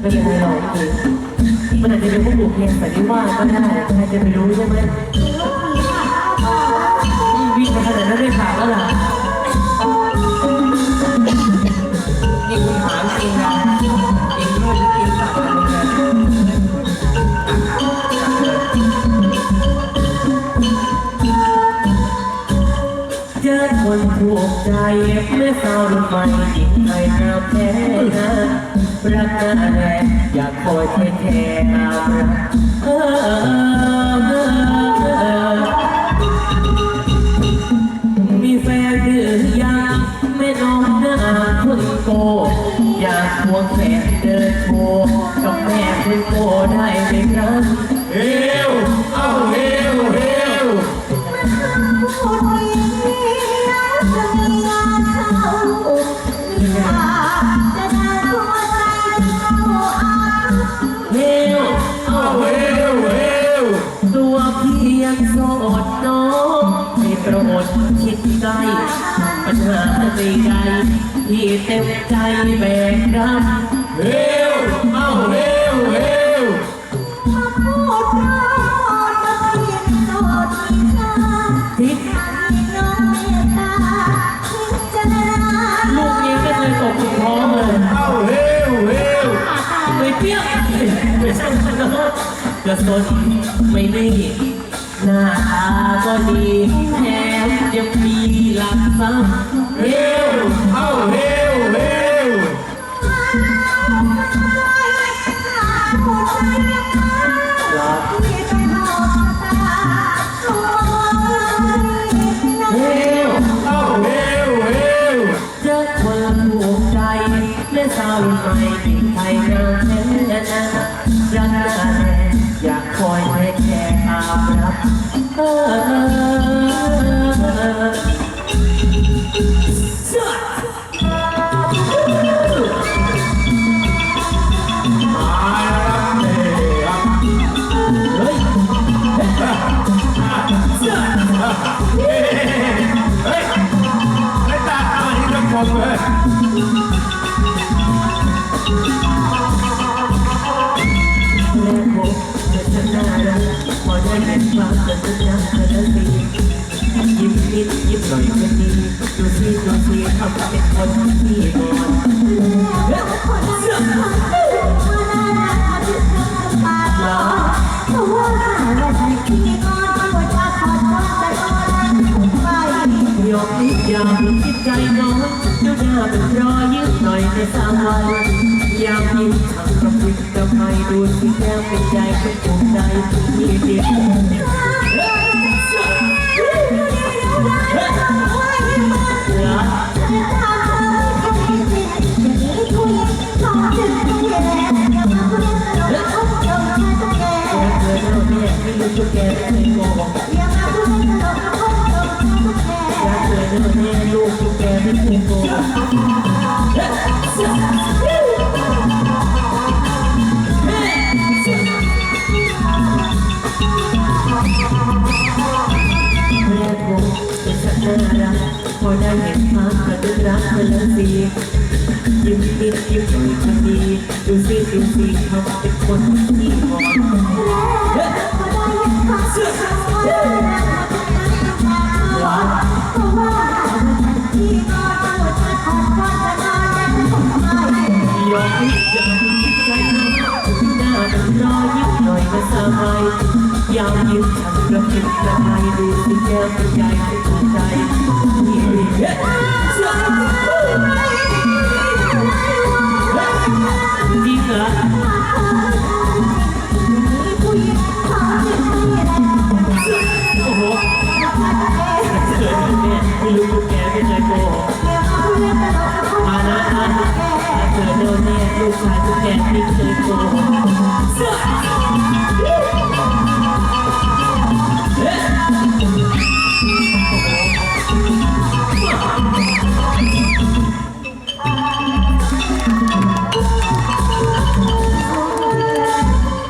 ไม่เป็นไรหรอกพี่มันอาจจะเป็นพวกบุกเพียงแต่ที่วาก็ได้ใครจะไปรู้ใช่ไหม ใจไม่เศร้าหรือไม่จิตใจหนาวแท้นะรักหน้าแน่อยากคอยเทแค่เอารักเออมีแฟนหรือยังแม่น้องหน้าคนโตอยากควงแขนเดินโชว์กับแม่คนโตได้ไหมครับเฮวเอาเฮวเฮว ไม่โปรดคิดใกล้ปัญหาใดๆที่เต็มใจแบกรับเฮวเอ้าเฮวเฮวทิศลูกนี้ไม่เคยตกถึงท้องเลยเอ้าเฮวเฮวไม่เปรี้ยวไม่ใช่ขนมกระสนไม่ดี หน้าตาก็ดีแถมยังมีหลักทรัพย์เฮวเอ้าเฮวเฮวเฮ้ยเอ้าเฮวเฮวเจอคนถูกใจและสาวไม่ติดใครานแท้นะรักกันอยากคอยให้ ค่ตามรับ ยกนิดยาวคิดใจน้อยดูหน้าเป็นรอยยิ้มหน่อยในสามวันยามยิ้มทำกับพิษกับไม่ดูสิแก้วเป็นใจเป็นภูมิใจที่เดียว ไม่รู้ตัวแกไม่โกหกรักเธอเท่านี้ลูกตัวแกไม่เคยโกหกแม่ผมเป็นสัตว์น่ารักพอได้เห็นภาพกระดุกรักเธอแล้วสิยิ้มนิดยิ้มหน่อยก็ดีดูสิดูสิทำเป็นคนที่หอม ยามยิ้มฉันกระพริบกระไทยดูสิแก้วเป็นใจเป็นหัวใจนี่เฮ้ยจริงเหรอโอ้โหเกิดเนี่ยไม่รู้ตัวแกไม่เคยโกหกมานะมานะเกิดโดนเนี่ยลูกชายตัวแกไม่เคยโกหก